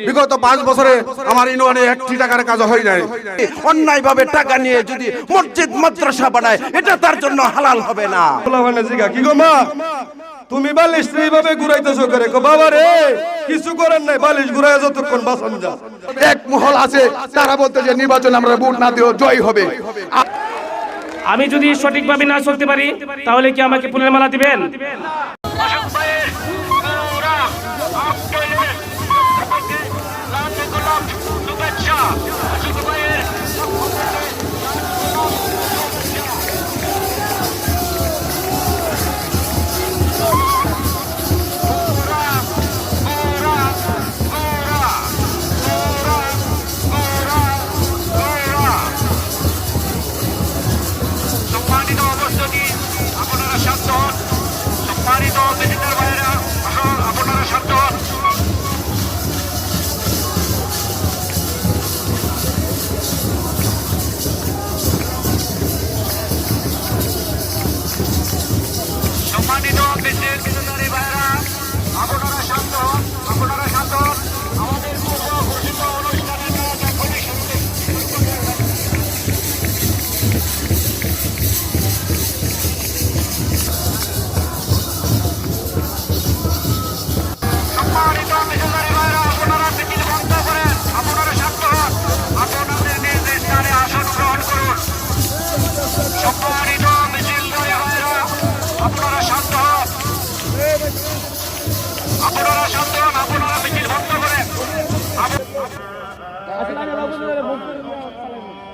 বিগত পাঁচ বছরে আমার ইউনিয়নে একটি টাকার কাজ হয় নাই। অন্যায় ভাবে টাকা নিয়ে যদি মসজিদ মাদ্রাসা বানায় এটা তার জন্য হালাল হবে না। কি গো মা? তুমি বালিশ এইভাবে ঘুরাইতেছো করে গো বাবা রে কিছু করেন নাই বালিশ ঘুরাই যতক্ষণ বাসন যা। এক মহল আছে তারা বলতে যে নির্বাচন আমরা ভোট না দিও জয় হবে। আমি যদি সঠিকভাবে না চলতে পারি তাহলে কি আমাকে পুনের মালা দিবেন?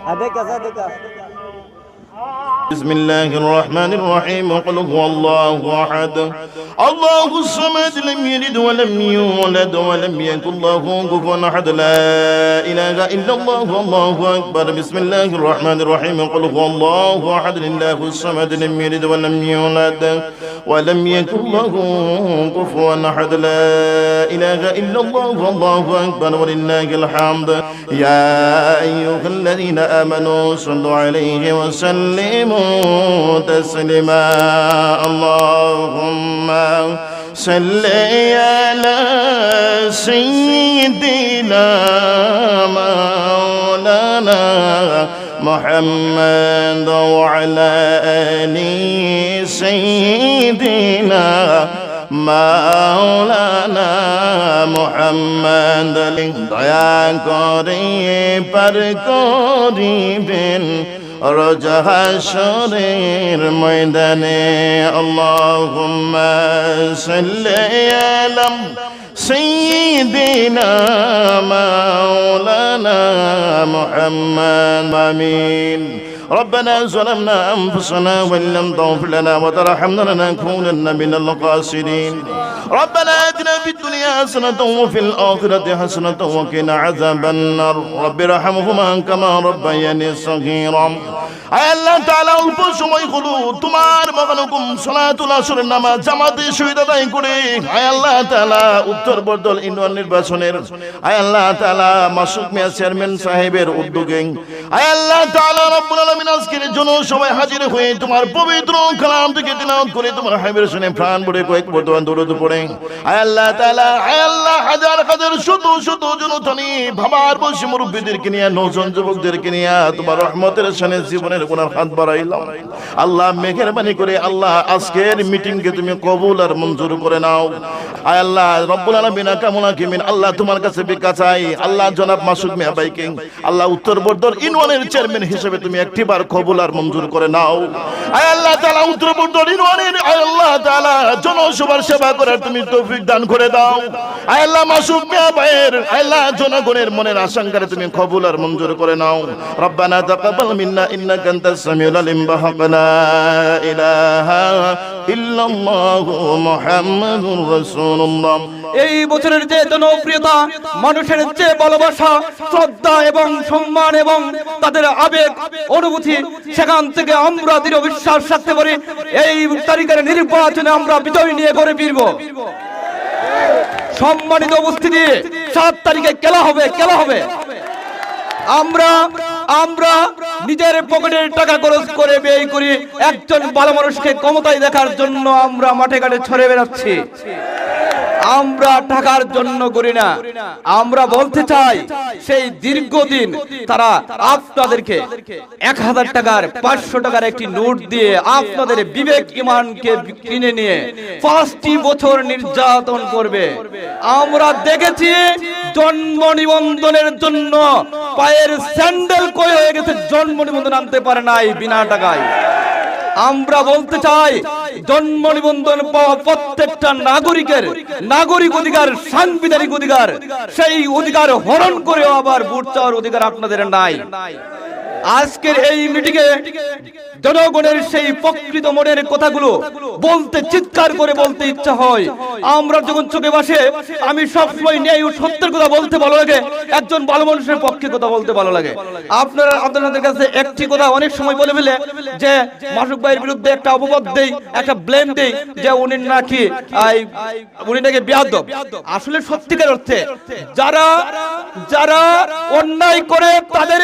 А дека за дека. بسم الله الرحمن الرحيم. قل هو الله أحد. الله الصمد لم يلد ولم يولد ولم يكن له كفوا أحد. لا إله إلا الله الله أكبر. بسم الله الرحمن الرحيم. قل هو الله أحد. لله الصمد لم يلد ولم يولد ولم يكن له كفوا أحد. لا إله إلا الله الله أكبر. ولله الحمد. يا أيها الذين آمنوا صلوا عليه وسلموا. تسليما اللهم صل على سيدنا مولانا محمد وعلى آل سيدنا মাওলানা মোহাম্মদ দয়া করে পার করিবেন রোজ হাসরের ময়দানে আল্লাহুম্মা সাল্লি আলা সাইয়্যিদিনা মাওলানা মুহাম্মদ আমিন ربنا ظلمنا أنفسنا وإن لم تغفر لنا وترحمنا لنكونن من الخاسرين ربنا آتنا في الدنيا حسنة وفي الآخرة حسنة وقنا عذاب النار رب ارحمهما كما ربياني صغيرا আয় আল্লাহ তাআলা অল্প সময় হলো তোমার মগানুকুম সালাতুল আসরের নামাজ জামাতে শহীদ আদায় করে আয় আল্লাহ তাআলা উত্তর বর্দল ইউনিয়ন নির্বাচনের আয় আল্লাহ তাআলা মাসুদ মিয়া চেয়ারম্যান সাহেবের উদ্যোগে আয় আল্লাহ তাআলা রব্বুল আলামিন আজকের জন্য সবাই হাজির হয়ে তোমার পবিত্র কালাম থেকে করে তোমার শুনে প্রাণ ভরে কয়েক বর্তমান পড়ে। আল্লাহ তাআলা আল্লাহ, হাজার হাজার শত শত জনতানি ভাবার বসে মুরব্বীদেরকে নিয়ে, নজন যুবকদেরকে নিয়ে তোমার রহমতের জীবনের হাত বাড়াইলাম। আল্লাহ করে আল্লাহ আজকের মিটিংকে তুমি কবুল আর মঞ্জুর করে নাও। আয় আল্লাহ, রব্বুল কামনা কিমিন আল্লাহ তোমার কাছে আল্লাহ জনাব মাসুদ মিয়া ভাইকে আল্লাহ উত্তর বর্দর ইনওয়ানের চেয়ারম্যান হিসেবে তুমি একটিবার কবুল আর মঞ্জুর করে নাও। আয় আল্লাহ তাআলা উত্তর বর্দর ইনওয়ানের আয় আল্লাহ তাআলা জনসভার সেবা করার তুমি তৌফিক দান করে দাও। আয় আল্লাহ মাসুদ মিয়া ভাইয়ের, আয় আল্লাহ জনগণের মনের আশঙ্কারে তুমি কবুল আর মঞ্জুর করে নাও। রব্বানা তাকাব্বাল মিন্না ইন্নাকা আনতাস সামিউল আলিম বাহাক লা ইলাহা ইল্লাল্লাহু মুহাম্মাদুর রাসূলুল্লাহ। এই বছরের যে জনপ্রিয়তা, মানুষের যে ভালোবাসা, শ্রদ্ধা এবং সম্মান এবং তাদের আবেগ, অনুভূতি, সেখান থেকে আমরা দৃঢ় বিশ্বাস রাখতে পারি। এই তারিখের নির্বাচনে আমরা বিজয় নিয়ে ঘরে ফিরব। সম্মানিত উপস্থিতি, সাত তারিখে খেলা হবে খেলা হবে। আমরা আমরা নিজের পকেটের টাকা খরচ করে ব্যয় করি, একজন ভালো মানুষকে ক্ষমতায় দেখার জন্য আমরা মাঠে ঘাটে ছড়ে বেড়াচ্ছি। আমরা টাকার জন্য করি না। আমরা বলতে চাই, সেই দীর্ঘদিন তারা আপনাদেরকে এক হাজার টাকার, পাঁচশো টাকার একটি নোট দিয়ে আপনাদের বিবেক ইমানকে কিনে নিয়ে পাঁচটি বছর নির্যাতন করবে। আমরা দেখেছি জন্ম নিবন্ধনের জন্য পায়ের স্যান্ডেল কয়ে হয়ে গেছে, জন্ম নিবন্ধন আনতে পারে নাই বিনা টাকায়। আমরা বলতে চাই, জন্ম নিবন্ধন পাওয়া প্রত্যেকটা নাগরিকের নাগরিক অধিকার, সাংবিধানিক অধিকার, সেই অধিকার হরণ করেও আবার ভোট চাওয়ার অধিকার আপনাদের নাই। আজকের এই মিটিংয়ে জনগণের সেই প্রকৃত মনের কথাগুলো বলতে, চিৎকার করে বলতে ইচ্ছা হয়। আমরা যখন চোখে বসে, আমি সবসময় ন্যায় ও সত্যের কথা বলতে ভালো লাগে। একজন ভালো মানুষের পক্ষে কথা বলতে ভালো লাগে। আপনারা, আপনাদের কাছে একটি কথা অনেক সময় বলে ফেলে যে, মাসুক ভাইয়ের বিরুদ্ধে একটা অপবাদ দেই, একটা ব্লেম দেই যে উনি নাকি উনি নাকি বেয়াদব। আসলে সত্যিকার অর্থে যারা যারা অন্যায় করে তাদের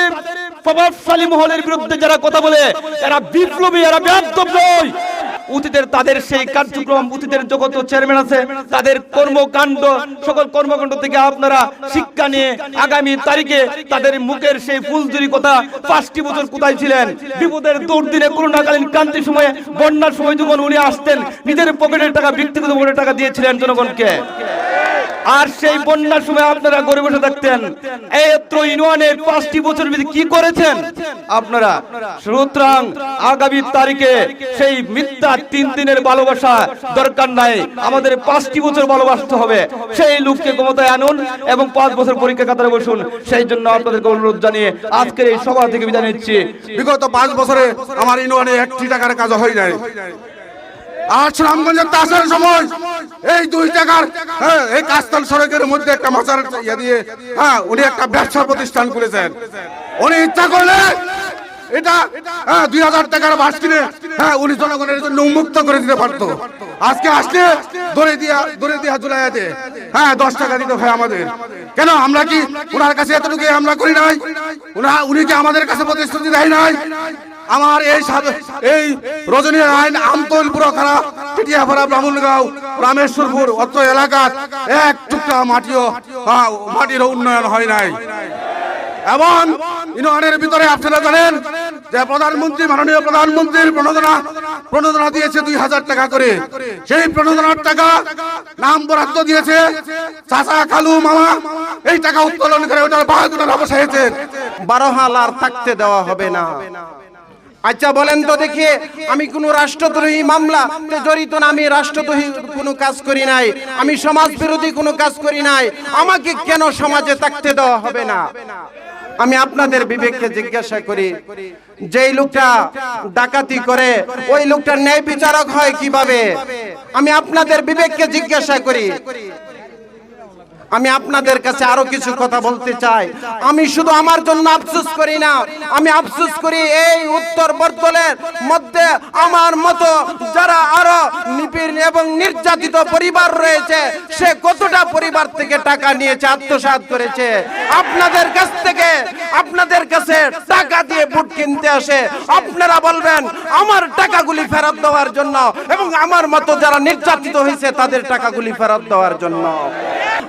প্রভাবশালী মহলের বিরুদ্ধে যারা কথা বলে, এরা বিপ্লবী, এরা বেয়াদব নয় অতীতের তাদের সেই কার্যক্রম, অতীতের জগত চেয়ারম্যান আছে, তাদের কর্মকাণ্ড, সকল কর্মকাণ্ড থেকে আপনারা শিক্ষা নিয়ে আগামী তারিখে তাদের মুখের সেই ফুলজুরি কথা, পাঁচটি বছর কোথায় ছিলেন? বিপদের দুর্দিনে করোনাকালীন ক্রান্তির সময়, বন্যার সময় যখন উনি আসতেন, নিজের পকেটের টাকা, ব্যক্তিগত পকেটের টাকা দিয়েছিলেন জনগণকে। আর সেই বন্যার সময় আপনারা গড়ে বসে থাকতেন। এত্র ইউনিয়নের পাঁচটি বছর কি করেছেন? আপনারা সুতরাং আগামী তারিখে সেই মিথ্যা তিন দিনের ভালোবাসা দরকার নাই। আমাদের পাঁচটি বছর ভালোবাসতে হবে। সেই লোককে ক্ষমতায় আনুন এবং পাঁচ বছর পরীক্ষা কাতারে বসুন। সেই জন্য আপনাদেরকে অনুরোধ জানিয়ে আজকের এই সভা থেকে বিদায় নিচ্ছি। বিগত পাঁচ বছরে আমার ইউনিয়নে একটি টাকার কাজ হয় নাই। আর সুনামগঞ্জের তাসের সময়। এই দুই টাকার হ্যাঁ, এই কাস্তাল সড়কের মধ্যে একটা মাচার ইয়ে দিয়ে হ্যাঁ উনি একটা ব্যবসা প্রতিষ্ঠান করেছেন উনি ইচ্ছা করলে এটা হ্যাঁ দুই হাজার টাকার বাস কিনে হ্যাঁ উনি জনগণের জন্য উন্মুক্ত করে দিতে পারতো। আজকে আসলে দড়ে দিয়া দড়ে দিয়া জুলাইয়াতে হ্যাঁ দশ টাকা দিতে হয় আমাদের। কেন আমরা কি ওনার কাছে এতটুকু আমরা করি নাই? উনি কি আমাদের কাছে প্রতিশ্রুতি দেয় নাই? আমার এই এই রজনী আইন আমতলপুর খারাপ টিটিয়াপাড়া ব্রাহ্মণগাঁও, রামেশ্বরপুর অত এলাকার এক টুকরা মাটিও মাটির উন্নয়ন হয় নাই। এবং ইউনিয়নের ভিতরে আপনারা জানেন যে প্রধানমন্ত্রী, মাননীয় প্রধানমন্ত্রীর প্রণোদনা প্রণোদনা দিয়েছে দুই হাজার টাকা করে। সেই প্রণোদনার টাকা নাম বরাদ্দ দিয়েছে চাচা কালু মামা। এই টাকা উত্তোলন করে ওটার বাহাদুরের অবসাইছেন বারো হাল আর থাকতে দেওয়া হবে না। আচ্ছা বলেন তো দেখি, আমি কোন রাষ্ট্রদ্রোহী মামলা জড়িত না, আমি রাষ্ট্রদ্রোহী কোনো কাজ করি নাই, আমি সমাজ বিরোধী কোনো কাজ করি নাই, আমাকে কেন সমাজে থাকতে দেওয়া হবে না? আমি আপনাদের বিবেককে জিজ্ঞাসা করি, যেই লোকটা ডাকাতি করে, ওই লোকটা ন্যায় বিচারক হয় কীভাবে? আমি আপনাদের বিবেককে জিজ্ঞাসা করি। আমি আপনাদের কাছে আরও কিছু কথা বলতে চাই। আমি শুধু আমার জন্য আফসোস করি না, আমি আফসোস করি এই উত্তর বর্তলের মধ্যে আমার মতো যারা আরও নিপীড় এবং নির্যাতিত পরিবার রয়েছে, সে কতটা পরিবার থেকে টাকা নিয়েছে, আত্মসাৎ করেছে? আপনাদের কাছ থেকে, আপনাদের কাছে টাকা দিয়ে বুট কিনতে আসে। আপনারা বলবেন, আমার টাকাগুলি ফেরত দেওয়ার জন্য এবং আমার মতো যারা নির্যাতিত হয়েছে, তাদের টাকাগুলি ফেরত দেওয়ার জন্য।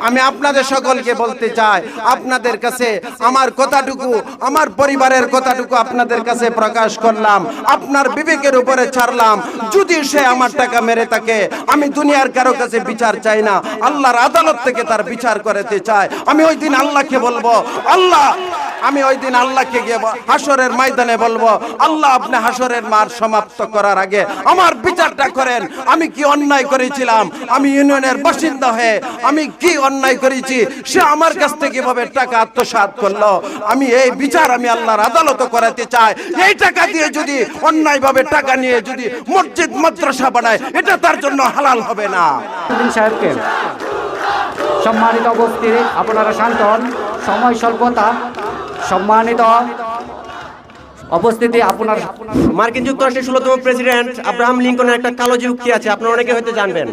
আমি আপনাদের সকলকে বলতে চাই, আপনাদের কাছে আমার কথাটুকু, আমার পরিবারের কথাটুকু আপনাদের কাছে প্রকাশ করলাম, আপনার বিবেকের উপরে ছাড়লাম। যদি সে আমার টাকা মেরে থাকে, আমি দুনিয়ার কারও কাছে বিচার চাই না। আল্লাহর আদালত থেকে তার বিচার করতে চাই। আমি ওই দিন আল্লাহকে বলব, আল্লাহ আমি ওই দিন আল্লাহকে গিয়ে হাসরের ময়দানে বলব, আল্লাহ আপনি হাসরের মার সমাপ্ত করার আগে আমার বিচারটা করেন। আমি কি অন্যায় করেছিলাম? আমি ইউনিয়নের বাসিন্দা হয়ে আমি কি অন্যায় করেছি? সে আমার কাছ থেকে ভাবে টাকা আত্মসাৎ করল? আমি এই বিচার আমি আল্লাহর আদালত করাতে চাই। এই টাকা দিয়ে যদি অন্যায় ভাবে টাকা নিয়ে যদি মসজিদ, মাদ্রাসা বানায়, এটা তার জন্য হালাল হবে না। সম্মানিত উপস্থিতি, আপনারা শান্ত হন। সময় স্বল্পতা সম্মানিত উপস্থিতি আপনার মার্কিন যুক্তরাষ্ট্রের ষোলতম প্রেসিডেন্ট আব্রাহাম লিঙ্কনের একটা কালো যুক্তি আছে, আপনারা অনেকে হয়তো জানবেন।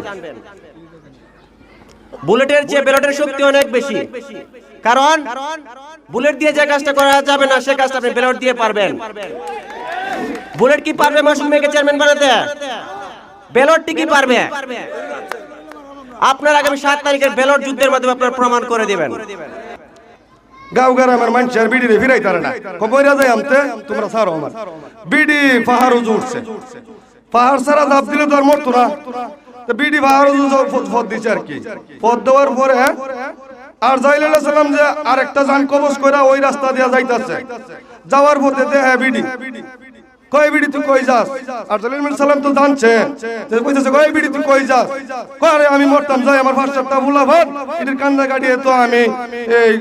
বুলেটের চেয়ে ব্যালটের শক্তি অনেক বেশি। কারণ বুলেট দিয়ে যে কাজটা করা যাবে না, সে কাজটা আপনি ব্যালট দিয়ে পারবেন। বুলেট কি পারবে, মাসুম মেয়েকে চেয়ারম্যান বানাতে? ব্যালটটি কি পারবে? আপনার আগামী সাত তারিখের ব্যালট যুদ্ধের মাধ্যমে আপনারা প্রমাণ করে দেবেন। গাঁও গ্রামের মানুষের বিড়ি রে ফিরাই তারে না। কবইরা যায় আমতে, তোমরা সারো আমার। বিড়ি পাহাড় উঠছে। পাহাড় সারা দাব দিলে তো আর মরতো না। বিড়ি পাহাড় উজু পদ দিছে আর কি। পদ দেওয়ার পরে, আর যাইলে সালাম যে আরেকটা যান কবজ করে ওই রাস্তা দিয়ে যাইতাছে। যাওয়ার পথে দে হ্যাঁ বিড়ি। কয় বিড়ি তুই কই যাস? আর জালিল সালাম তো জানছে। কইতেছে, কয় বিড়ি তুই কই যাস? কয় আমি মরতাম, যাই, আমার ফার্স্টটা ভুলা ভাত এটির কান্দা কাটিয়ে তো আমি এই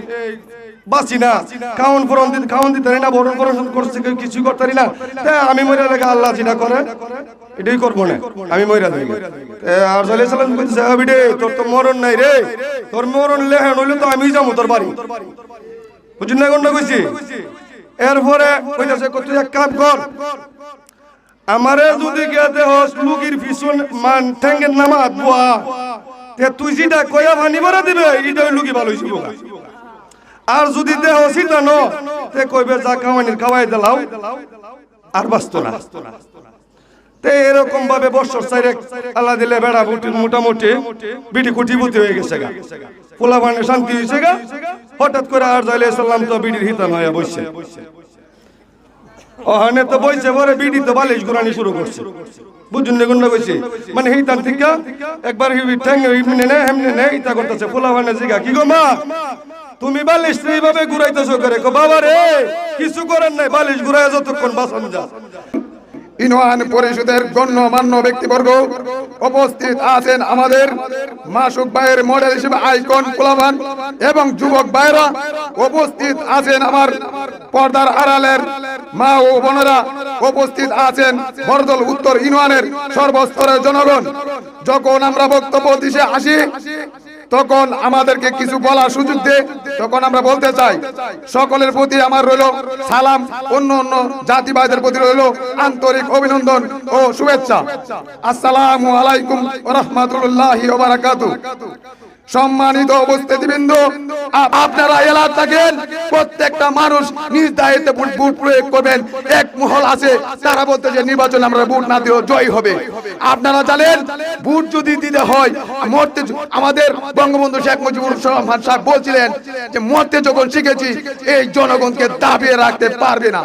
বাঁচি না। কাউন ফরন দিতে কাউন দিতে না বরণ ফরণ করছে, কেউ কিছু করতে না। তা আমি মরে লেগে আল্লাহ জিনা করে। এটাই করব না। আমি মরে দেই আর সালাম কইতেছে হ্যাঁ বিড়ি, তোর তো মরণ নাই রে। তোর মরণ লেহে, নইলে তো আমি যাব তোর বাড়ি। বুঝুন না কোনটা কইছি? এরপরে কইতাছে, কত এক কাম কর। আমারে যদি গেতে হস লুকির পিছন মান ঠেঙ্গের নামা বুয়া। তে তুই যেটা কয়া ভানি ভরা দিবে এটা লুকি ভালো হইছিল আর যদি দেহ সীতা ন তে কইবে, যা খাওয়ানির খাওয়াই দিলাও আর বাঁচতো না। তে এরকম ভাবে বছর চাইরে আল্লাহ দিলে বেড়া বুটি, মোটামুটি বিটি কুটি বুতি হয়ে গেছে গা। পোলা বানে শান্তি হয়েছে গা। হঠাৎ করে আর যাইলে সাল্লাম তো বিড়ির হিতান হয়ে বসছে ওখানে তো বইছে, পরে বিড়ি তো বালিশ ঘুরানি শুরু করছে। বুঝুন গুন্ড কইছে মানে হিতান থেকে, একবার হিবি ঠ্যাং হিমনে নে, হেমনে নে ইতা করতেছে। পোলা বানে জিগা, কি গো মা? তুমি বালিশ এইভাবে ঘুরাইতেছো করে বাবা রে, কিছু করেন নাই, বালিশ ঘুরায় যতক্ষণ বাসন যা। ইউনিয়ন পরিষদের গণ্যমান্য ব্যক্তিবর্গ উপস্থিত আছেন আমাদের মাসুক ভাইয়ের মডেল হিসেবে আইকন কুলাবান এবং যুবক ভাইরা উপস্থিত আছেন আমার পর্দার আড়ালের মা ও বোনেরা উপস্থিত আছেন বরদল উত্তর ইউনিয়নের সর্বস্তরের জনগণ। যখন আমরা বক্তব্য দিশে আসি তখন আমাদেরকে কিছু বলার সুযোগ দে। তখন আমরা বলতে চাই, সকলের প্রতি আমার রইল সালাম, অন্য অন্য জাতি ভাইদের প্রতি রইল আন্তরিক অভিনন্দন ও শুভেচ্ছা। আসসালামু আলাইকুম রহমতুল্লাহ সম্মানিত উপস্থিতিবৃন্দ, আপ- আপনারা এলাকা থাকেন, প্রত্যেকটা মানুষ নিজ দায়িত্বে ভোট প্রয়োগ করবেন। এক মহল আছে, তারা বলতে যে নির্বাচনে আমরা ভোট না দিলেও জয় হবে। আপনারা জানেন, ভোট যদি দিতে হয়, মরতে আমাদের বঙ্গবন্ধু শেখ মুজিবুর রহমান সাহেব বলছিলেন যে, মরতে যখন শিখেছি, এই জনগণকে দাবিয়ে রাখতে পারবে না।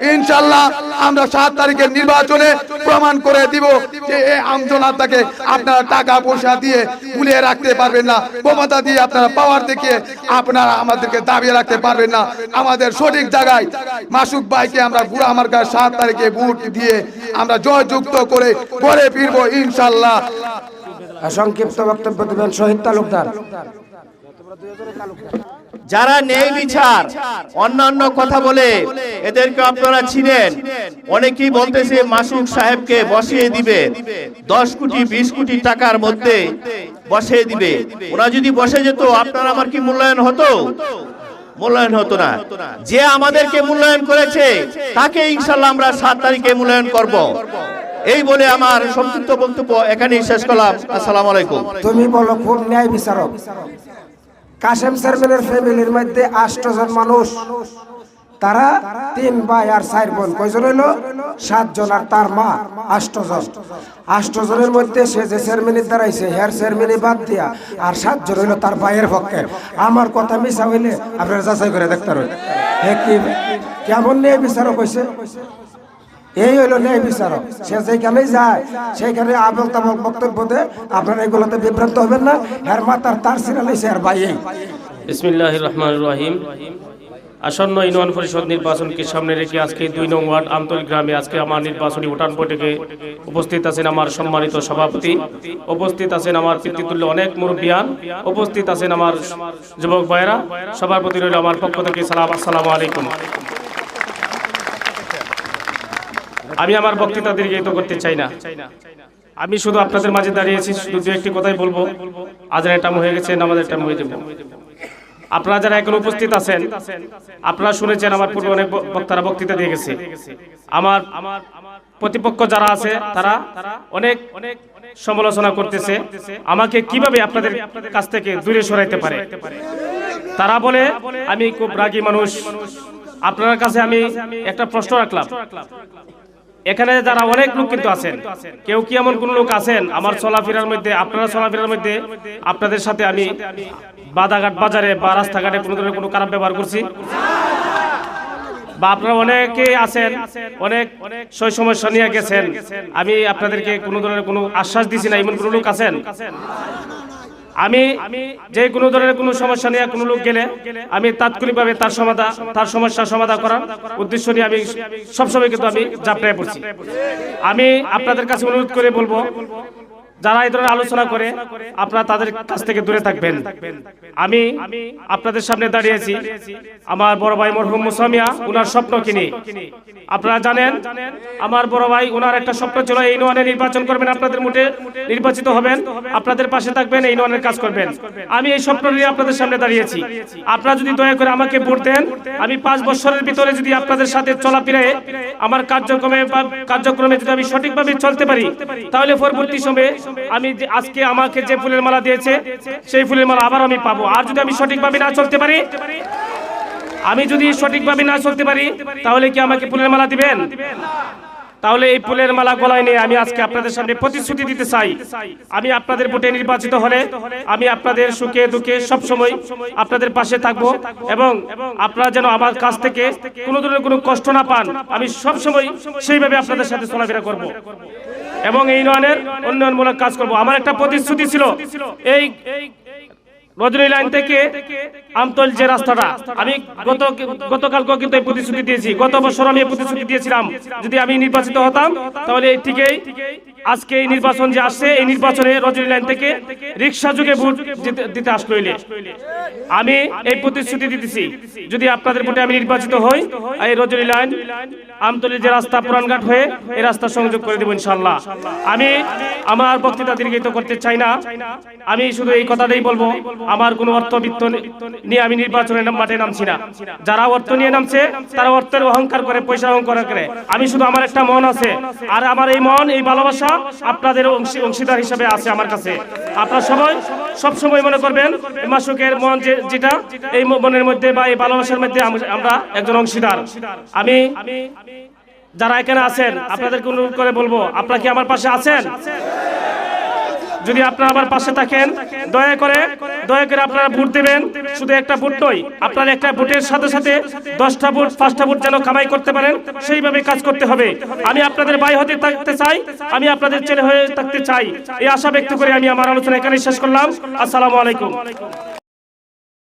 ইনশাল্লাহ আমরা সাত তারিখের নির্বাচনে প্রমাণ করে দিব যে, এই আমজনতাকে আপনারা টাকা পয়সা দিয়ে ভুলিয়ে রাখতে পারবেন না। ক্ষমতা দিয়ে আপনারা পাওয়ার দেখিয়ে আপনারা আমাদেরকে দাবিয়ে রাখতে পারবেন না। আমাদের সঠিক জায়গায় মাসুক ভাইকে আমরা বুড়া আমার কাছে সাত তারিখে ভোট দিয়ে আমরা জয়যুক্ত করে করে ফিরবো ইনশাল্লাহ সংক্ষিপ্ত বক্তব্য দেবেন শহীদ তালুকদার। যারা নেই বিচার, অন্যান্য কথা বলে, এদেরকে আপনারা ছিলেন অনেকেই বলতেছে মাসুক সাহেবকে বসিয়ে দিবে। দশ কোটি, বিশ কোটি টাকার মধ্যে বসিয়ে দিবে। ওরা যদি বসে যেত, আপনার আমার কি মূল্যায়ন হতো? মূল্যায়ন হতো না। যে আমাদেরকে মূল্যায়ন করেছে, তাকে ইনশাল্লাহ আমরা সাত তারিখে মূল্যায়ন করব। এই বলে আমার সংক্ষিপ্ত বক্তব্য এখানেই শেষ করলাম। আসসালামু আলাইকুম। তুমি বলো খুব ন্যায় বিচারক? কাশেম চেয়ারম্যানের ফ্যামিলির মধ্যে আষ্টজন মানুষ। তারা তিন ভাই আর চার বোন। কয়জন হইল? সাতজন আর তার মা আষ্টজন আষ্টজনের মধ্যে সে যে চেয়ারম্যানের দাঁড়াইছে, হেয়ার চেয়ারম্যানে বাদ দিয়া আর সাতজন হইল তার ভাইয়ের পক্ষে। আমার কথা মিশা হইলে আপনারা যাচাই করে দেখতে পারেন। হে কি? কেমন নিয়ে বিচারক হয়েছে এই হইল ন্যায় বিচারক। সে যেখানেই যায় সেইখানে আবল তাবল বক্তব্য দেয়। আপনারা এগুলোতে বিভ্রান্ত হবেন না। হের মাতার তার সিরালাইছে আর বাইয়ে বিসমিল্লাহ রহমান রহিম আসন্ন ইউনিয়ন পরিষদ নির্বাচনকে সামনে রেখে আজকে দুই নং ওয়ার্ড আমতল গ্রামে আজকে আমার নির্বাচনী ভোটার বৈঠকে উপস্থিত আছেন আমার সম্মানিত সভাপতি। উপস্থিত আছেন আমার পিতৃতুল্য অনেক মুরব্বিয়ান। উপস্থিত আছেন আমার যুবক ভাইরা সভাপতি রইল আমার পক্ষ থেকে সালাম। আসসালামু আলাইকুম। আমি আমার বক্তৃতা দীর্ঘায়িত করতে চাই না। আমি শুধু আপনাদের মাঝে দাঁড়িয়েছি, শুধু দু একটি কথাই বলব। আজানের টাইম হয়ে গেছে, নামাজের টাইম হয়ে যাব। আপনারা যারা এখন উপস্থিত আছেন, আপনারা শুনেছেন আমার পূর্বে অনেক বক্তারা বক্তৃতা দিয়ে গেছে। আমার প্রতিপক্ষ যারা আছে, তারা অনেক অনেক সমালোচনা করতেছে। আমাকে কীভাবে আপনাদের কাছ থেকে দূরে সরাইতে পারে? তারা বলে, আমি খুব রাগী মানুষ। আপনার কাছে আমি একটা প্রশ্ন রাখলাম। এখানে যারা অনেক লোক কিন্তু আছেন, কেউ কি এমন কোন লোক আছেন? আমার চলাফেরার মধ্যে, আপনারা চলাফেরার মধ্যে, আপনাদের সাথে আমি বাদাঘাট বাজারে বা রাস্তাঘাটে কোনো ধরনের কোনো খারাপ ব্যবহার করছি। বা আপনারা অনেকে আছেন, অনেক সই সমস্যা নিয়ে গেছেন। আমি আপনাদেরকে কোনো ধরনের কোনো আশ্বাস দিছি না, এমন কোনো লোক আছেন? আমি যে কোনো ধরনের কোনো সমস্যা নিয়ে কোনো লোক গেলে আমি তাৎক্ষণিকভাবে তার সমাধান তার সমস্যার সমাধান করার উদ্দেশ্য নিয়ে আমি সবসময় কিন্তু আমি যাত্রায় পড়ছি। আমি আপনাদের কাছে অনুরোধ করে বলব যারা এই ধরনের আলোচনা করে, আপনারা তাদের কাছ থেকে দূরে থাকবেন। আমি আপনাদের সামনে দাঁড়িয়েছি। আমার বড় ভাই মরহুম মুসামিয়া, উনার স্বপ্ন কিনি আপনারা জানেন, আমার বড় ভাই, উনার একটা স্বপ্ন ছিল, এই নোয়ানে নির্বাচন করবেন, আপনাদের মুঠে নির্বাচিত হবেন। আপনাদের পাশে থাকবেন, এই নোয়ানের কাজ করবেন। আমি এই স্বপ্ন নিয়ে আপনাদের সামনে দাঁড়িয়েছি। আপনারা যদি দয়া করে আমাকে ভোট দেন, আমি পাঁচ বছরের ভিতরে যদি আপনাদের সাথে চলাফেরায় আমার কার্যক্রমে কার্যক্রমে যদি আমি সঠিকভাবে চলতে পারি, তাহলে পরবর্তী সময়ে আমি আজকে আমাকে যে ফুলের মালা দিয়েছে, সেই ফুলের মালা আবার আমি পাবো। আর যদি আমি সঠিকভাবে না চলতে পারি, আমি যদি সঠিকভাবে না চলতে পারি, তাহলে কি আমাকে ফুলের মালা দিবেন? তাহলে এই ফুলের মালা গলায় নিয়ে আমি আজকে আপনাদের সামনে প্রতিশ্রুতি দিতে চাই। আমি আপনাদের ভোটে নির্বাচিত হলে আমি আপনাদের সুখে দুঃখে সব সময় আপনাদের পাশে থাকব এবং আপনারা যেন আমার কাছ থেকে কোনো ধরনের কোনো কষ্ট না পান, আমি সব সময় সেইভাবে আপনাদের সাথে চলাফেরা করব। এবং এই নয়নের উন্নয়নমূলক কাজ করব। আমার একটা প্রতিশ্রুতি ছিল, এই রজনী লাইন থেকে আমতল যে রাস্তাটা আমি গত গতকালকেও কিন্তু এই প্রতিশ্রুতি দিয়েছি। গত বছর আমি প্রতিশ্রুতি দিয়েছিলাম। যদি আমি নির্বাচিত হতাম তাহলে এই ঠিকই আজকে এই নির্বাচন যে আসছে এই নির্বাচনে রজনী লাইন থেকে রিক্সা যুগে ভোট দিতে- আসলো আমি এই প্রতিশ্রুতি দিতেছি। যদি আপনাদের ভোটে আমি নির্বাচিত হই এই রজনী লাইন আমতলির যে রাস্তা পুরানঘাট হয়ে এই রাস্তা সংযোগ করে দেবো ইনশাল্লাহ আমি আমার বক্তৃতা দীর্ঘিত করতে চাই না। আমি শুধু এই কথাটাই বলব। আমার কোনো অর্থবিত্ত নিয়ে আমি নির্বাচনের মাঠে নামছি না। যারা অর্থ নিয়ে নামছে, তারা অর্থের অহংকার করে, পয়সা অহংকার করে। আমি শুধু আমার একটা মন আছে। আর আমার এই মন, এই ভালোবাসা আপনাদের অংশী- অংশীদার হিসেবে আছে আমার কাছে। আপনারা সবাই সব সময় মনে করবেন মাসুকের মন যেটা, এই মনের মধ্যে বা এই ভালোবাসার মধ্যে আমরা একজন অংশীদার। আমি যারা এখানে আছেন, আপনাদেরকে অনুরোধ করে বলব, আপনারা কি আমার পাশে আছেন? যদি আপনারা আমার পাশে থাকেন, দয়া করে দয়া করে আপনারা ভোট দেবেন। শুধু একটা ভোট নয়, আপনারা একটা ভোটের সাথে সাথে দশটা ভোট, পাঁচটা ভোট যেন কামাই করতে পারেন, সেইভাবে কাজ করতে হবে। আমি আপনাদের ভাই হতে থাকতে চাই, আমি আপনাদের ছেলে হয়ে থাকতে চাই। এই আশা ব্যক্ত করে আমি আমার আলোচনা এখানে শেষ করলাম। আসসালামু আলাইকুম।